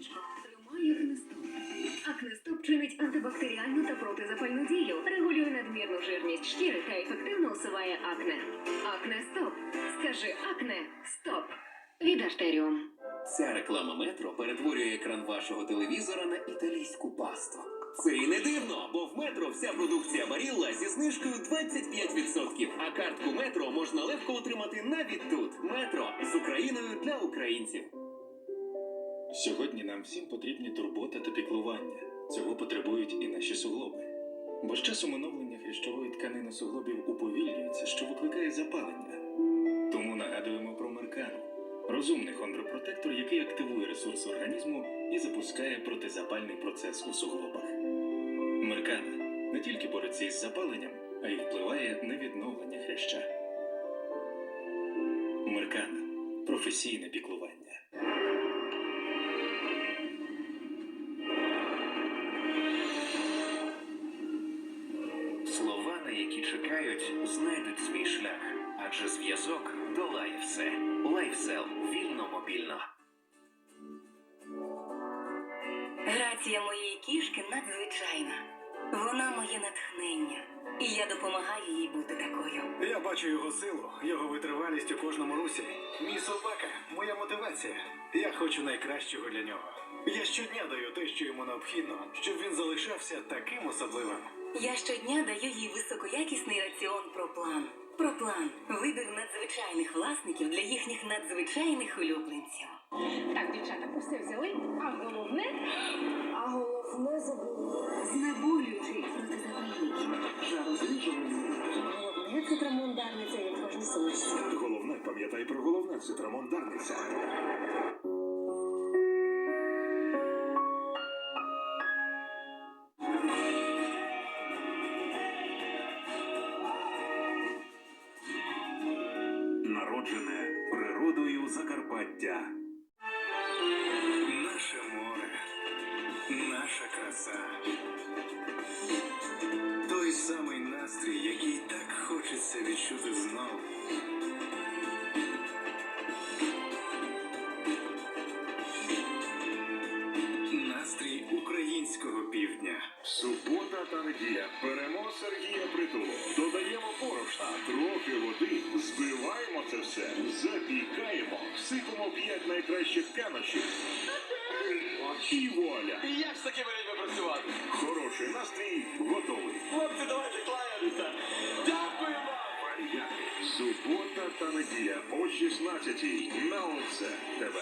Сонечко. Тримає акнестоп. Акнестоп чинить антибактеріальну та протизапальну дію, регулює надмірну жирність шкіри та ефективно усуває акне. Акнестоп. Скажи акне. Стоп. Від. Ця реклама метро перетворює екран вашого телевізора на італійську пасту. Це і не дивно, бо в метро вся продукція Барілла зі знижкою 25%. А картку метро можна легко отримати навіть тут. Метро з Україною для українців. Сьогодні нам всім потрібні турбота та піклування. Цього потребують і наші суглоби. Бо з часом оновлення хрящової тканини суглобів уповільнюється, що викликає запалення. Тому нагадуємо про меркану розумний хондропротектор, який активує ресурс організму і запускає протизапальний процес у суглобах. Меркана не тільки бореться із запаленням, а й впливає на відновлення хряща. Меркана професійне піклування. Чекають, знайдуть свій шлях, адже зв'язок долає все. Лайфсел вільно мобільно. Грація моєї кішки надзвичайна. Вона моє натхнення, і я допомагаю їй бути такою. Я бачу його силу, його витривалість у кожному русі. Мій собака, моя мотивація. Я хочу найкращого для нього. Я щодня даю те, що йому необхідно, щоб він залишався таким особливим. Я щодня даю їй високоякісний раціон Проплан. Проплан вибір надзвичайних власників для їхніх надзвичайних улюбленців. Так, дівчата, усе взяли, а головне. А головне забули. Знеболюючий протизапальний. Жарознижувальний. Головне цитрамон дарниця, як кожній сумочці. Головне, пам'ятай про головне цитрамон Дарниця. Народжене природою Закарпаття. Наше море, наша краса. Той самий настрій, який так хочеться відчути знову. Настрій українського півдня. Субота та неділя. Беремо Сергія Притулу. Збиваємо запікаємо, всипемо п'ять найкращих канощів. І вуаля! Як з такими людьми працювати? Хороший настрій готовий. Хлопці, давайте клаємося. Дякую вам. Субота та неділя о 16 на ОЦ ТВ.